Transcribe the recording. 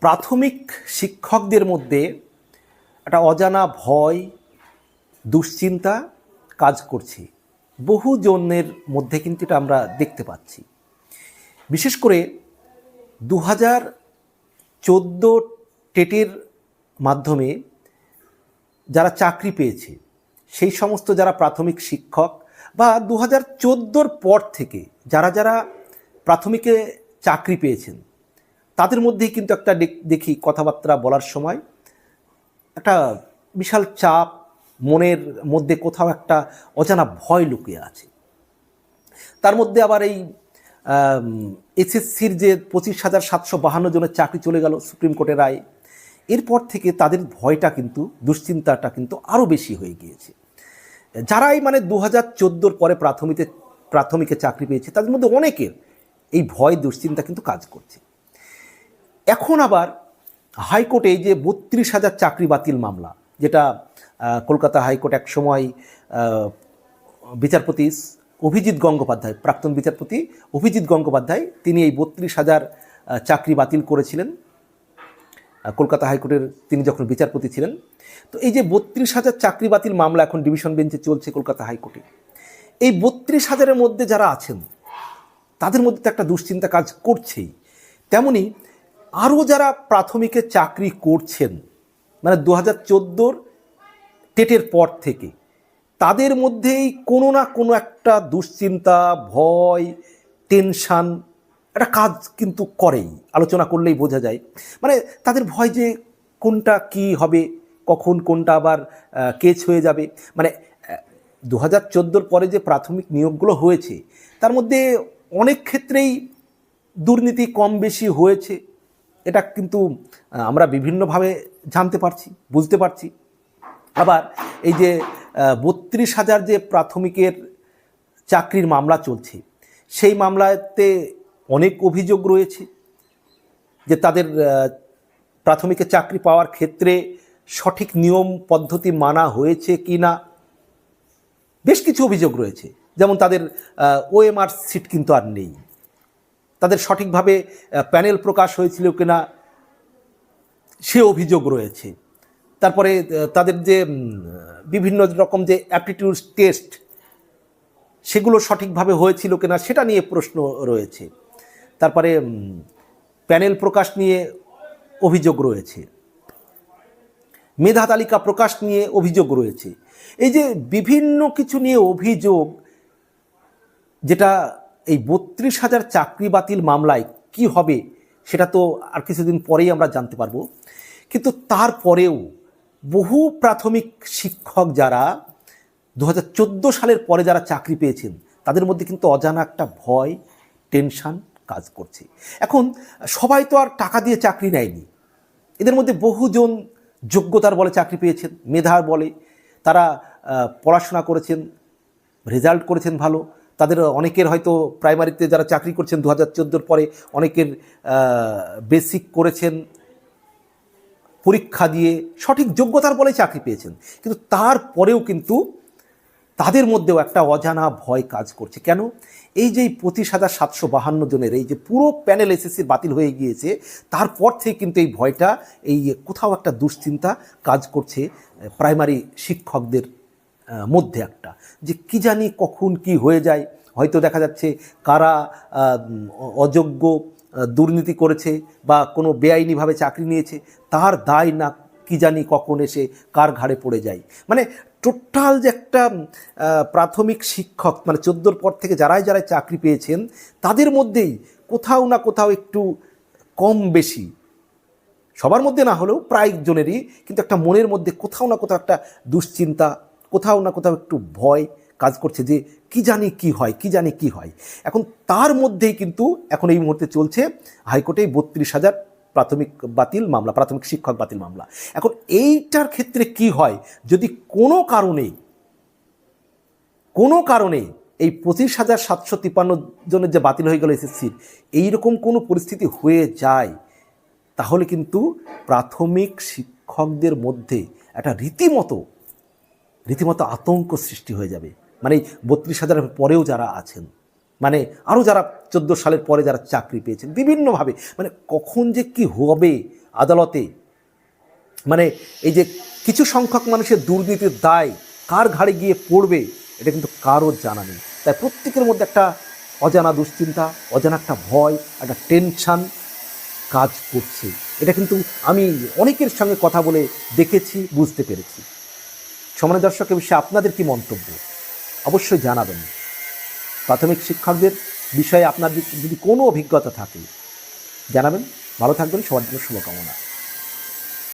প্রাথমিক শিক্ষকদের মধ্যে একটা অজানা ভয়, দুশ্চিন্তা কাজ করছে। বহু জনের মধ্যে কিন্তু এটা আমরা দেখতে পাচ্ছি। বিশেষ করে দু হাজার চোদ্দ টেটের মাধ্যমে যারা চাকরি পেয়েছে, সেই সমস্ত যারা প্রাথমিক শিক্ষক বা দু হাজার পর থেকে যারা যারা প্রাথমিকে চাকরি পেয়েছেন তাদের মধ্যেই কিন্তু একটা দেখ- কথাবার্তা বলার সময় একটা বিশাল চাপ মনের মধ্যে কোথাও একটা অজানা ভয় লুকিয়ে আছে। তার মধ্যে আবার এই এসএসসির যে পঁচিশ হাজার সাতশো বাহান্ন জনের চাকরি চলে গেল সুপ্রিম কোর্টের রায়, এরপর থেকে তাদের ভয়টা কিন্তু, দুশ্চিন্তাটা কিন্তু আরও বেশি হয়ে গিয়েছে। যারাই মানে দু হাজার চোদ্দোর পরে প্রাথমিকে প্রাথমিকে চাকরি পেয়েছে, তাদের মধ্যে অনেকের এই ভয়, দুশ্চিন্তা কিন্তু কাজ করছে। এখন আবার হাইকোর্টে যে বত্রিশ হাজার চাকরি বাতিল মামলা, যেটা কলকাতা হাইকোর্ট এক সময় বিচারপতি অভিজিৎ গঙ্গোপাধ্যায়, প্রাক্তন বিচারপতি অভিজিৎ গঙ্গোপাধ্যায়, তিনি এই বত্রিশ হাজার চাকরি বাতিল করেছিলেন। কলকাতা হাইকোর্টের তিনি যখন বিচারপতি ছিলেন। তো এই যে বত্রিশ হাজার চাকরি বাতিল মামলা এখন ডিভিশন বেঞ্চে চলছে কলকাতা হাইকোর্টে, এই বত্রিশ হাজারের মধ্যে যারা আছেন, তাদের মধ্যে তো একটা দুশ্চিন্তা কাজ করছেই। তেমনি আরও যারা প্রাথমিকে চাকরি করছেন মানে দু হাজার চোদ্দোর টেটের পর থেকে, তাদের মধ্যেই কোনো না কোনো একটা দুশ্চিন্তা, ভয়, টেনশান, একটা কাজ কিন্তু করেই, আলোচনা করলেই বোঝা যায়। মানে তাদের ভয় যে কোনটা কি হবে, কখন কোনটা আবার কেচ হয়ে যাবে। মানে দু হাজার চোদ্দোর পরে যে প্রাথমিক নিয়োগগুলো হয়েছে, তার মধ্যে অনেক ক্ষেত্রেই দুর্নীতি কম বেশি হয়েছে। এটা কিন্তু আমরা বিভিন্নভাবে জানতে পারছি বুঝতে পারছি। আবার এই যে বত্রিশ হাজার যে প্রাথমিকের চাকরির মামলা চলছে সেই মামলাতে অনেক অভিযোগ রয়েছে যে তাদের আহ, প্রাথমিকে চাকরি পাওয়ার ক্ষেত্রে সঠিক নিয়ম পদ্ধতি মানা হয়েছে কি না বেশ কিছু অভিযোগ রয়েছে। যেমন তাদের ওএমআর সিট কিন্তু আর নেই। তাদের সঠিকভাবে প্যানেল প্রকাশ হয়েছিল কিনা, সে অভিযোগ রয়েছে। তারপরে তাদের যে বিভিন্ন রকম যে অ্যাপটিটিউড টেস্ট সেগুলো সঠিকভাবে হয়েছিল কিনা, সেটা নিয়ে প্রশ্ন রয়েছে। তারপরে প্যানেল প্রকাশ নিয়ে অভিযোগ রয়েছে। মেধা তালিকা প্রকাশ নিয়ে অভিযোগ রয়েছে। এই যে, বিভিন্ন কিছু নিয়ে অভিযোগ, যেটা এই বত্রিশ হাজার চাকরি বাতিল মামলায় কি হবে, সেটা তো আর কিছুদিন পরেই আমরা জানতে পারব। কিন্তু তারপরেও বহু প্রাথমিক শিক্ষক যারা দু হাজার চোদ্দ সালের পরে যারা চাকরি পেয়েছেন, তাদের মধ্যে কিন্তু অজানা একটা ভয়, টেনশন কাজ করছে। এখন সবাই তো আর টাকা দিয়ে চাকরি নেয়নি। এদের মধ্যে বহুজন যোগ্যতার বলে চাকরি পেয়েছেন, মেধার বলে। তারা পড়াশোনা করেছেন, রেজাল্ট করেছেন ভালো। তাদের অনেকের হয়তো প্রাইমারিতে যারা চাকরি করছেন দু হাজার চোদ্দোর পরে অনেকের বেসিক করেছেন, পরীক্ষা দিয়ে সঠিক যোগ্যতার বলে চাকরি পেয়েছেন। কিন্তু তারপরেও কিন্তু তাদের মধ্যেও একটা অজানা ভয় কাজ করছে। কেন? এই যে পঁচিশ হাজার সাতশো বাহান্ন জনের, এই যে পুরো প্যানেল এসএসসি বাতিল হয়ে গিয়েছে, তারপর থেকে কিন্তু এই ভয়টা, এই কোথাও একটা দুশ্চিন্তা কাজ করছে প্রাইমারি শিক্ষকদের মধ্যে একটা, যে কি জানি কখন কি হয়ে যায়। হয়তো দেখা যাচ্ছে কারা অযোগ্য দুর্নীতি করেছে বা কোনো বেআইনিভাবে চাকরি নিয়েছে, তার দায় না কি জানি কখন এসে কার ঘাড়ে পড়ে যায়। মানে টোটাল যে একটা প্রাথমিক শিক্ষক মানে চোদ্দোর পর থেকে যারাই যারাই চাকরি পেয়েছেন, তাদের মধ্যেই কোথাও না কোথাও একটু কম বেশি। সবার মধ্যে না হলেও প্রায় জনেরই, কিন্তু একটা মনের মধ্যে কোথাও না কোথাও একটা দুশ্চিন্তা কোথাও না কোথাও একটু ভয় কাজ করছে যে কি জানি কি হয়, কি জানি কি হয়। এখন তার মধ্যেই কিন্তু এখন এই মুহূর্তে চলছে হাইকোর্টে বত্রিশ হাজার প্রাথমিক বাতিল মামলা, প্রাথমিক শিক্ষক বাতিল মামলা। এখন এইটার ক্ষেত্রে কি হয়? যদি কোনো কারণে কোনো কারণে এই পঁচিশ হাজার সাতশো তিপ্পান্ন জনের যে বাতিল হয়ে গেল এসএসসির এইরকম কোনো পরিস্থিতি হয়ে যায়, তাহলে কিন্তু প্রাথমিক শিক্ষকদের মধ্যে একটা রীতিমতো রীতিমতো আতঙ্ক সৃষ্টি হয়ে যাবে। মানে এই বত্রিশ হাজারের পরেও যারা আছেন মানে আরও যারা চোদ্দ সালের পরে যারা চাকরি পেয়েছেন, বিভিন্নভাবে মানে কখন যে কি হবে আদালতে মানে এই যে কিছু সংখ্যক মানুষের দুর্নীতির দায় কার ঘাড়ে গিয়ে পড়বে, এটা কিন্তু কারোর জানা নেই। তাই প্রত্যেকের মধ্যে একটা অজানা দুশ্চিন্তা, অজানা একটা ভয়, একটা টেনশান কাজ করছে। এটা কিন্তু আমি অনেকের সঙ্গে কথা বলে দেখেছি, বুঝতে পেরেছি। সমানের দর্শকের বিষয়ে আপনাদের কি মন্তব্য? অবশ্যই জানাবেন। প্রাথমিক শিক্ষকদের বিষয়ে আপনার যদি কোনো অভিজ্ঞতা থাকে, জানাবেন। ভালো থাকবেন, সবার জন্য শুভকামনা।